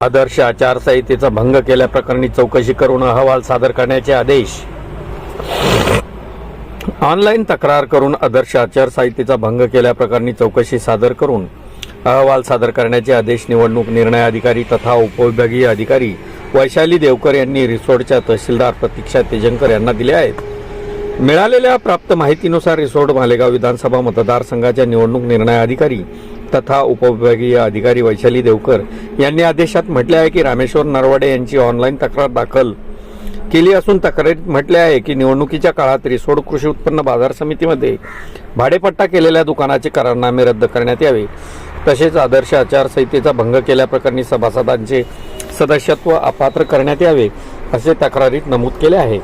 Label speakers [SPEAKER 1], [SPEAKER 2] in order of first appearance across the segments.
[SPEAKER 1] आदर्श आचारसंहितेचा भंग केल्याप्रकरणी चौकशी करून अहवाल सादर करण्याचे आदेश. ऑनलाईन तक्रार करून आदर्श आचारसंहितेचा भंग केल्याप्रकरणी चौकशी सादर करून अहवाल सादर करण्याचे आदेश निवडणूक निर्णय अधिकारी तथा उपविभागीय अधिकारी वैशाली देवकर यांनी रिसोडच्या तहसीलदार प्रतीक्षा तेजंकर यांना दिले आहेत. मिळालेल्या प्राप्त माहितीनुसार रिसोड मालेगाव विधानसभा मतदारसंघाच्या निवडणूक निर्णय अधिकारी तथा उपविभागीय अधिकारी वैशाली देवकर यांनी आदेशात म्हटले आहे की रामेश्वर नरवाडे यांची ऑनलाईन तक्रार दाखल केली असून तक्रारीत म्हटले आहे की निवडणुकीच्या काळात रिसोड कृषी उत्पन्न बाजार समितीमध्ये भाडेपट्टा केलेल्या दुकानाचे करारनामे रद्द करण्यात यावे. तसेच आदर्श आचारसंहितेचा भंग केल्याप्रकरणी सभासदांचे सदस्यत्व अपात्र करण्यात यावे असे तक्रारीत नमूद केले आहे.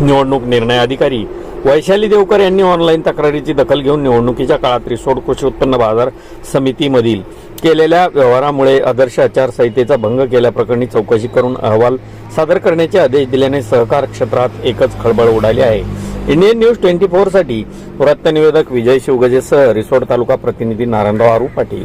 [SPEAKER 1] निवडणूक निर्णय अधिकारी वैशाली देवकर यांनी ऑनलाईन तक्रारीची दखल घेऊन निवडणुकीच्या काळात रिसोड कृषी उत्पन्न बाजार समितीमधील केलेल्या व्यवहारामुळे आदर्श आचारसंहितेचा भंग केल्याप्रकरणी चौकशी करून अहवाल सादर करण्याचे आदेश दिल्याने सहकार क्षेत्रात एकच खळबळ उडाली आहे. इंडियन न्यूज ट्वेंटी फोरसाठी वृत्तनिवेदक विजय शिवगजेसह रिसोड तालुका प्रतिनिधी नारायणराव आरू पाटील.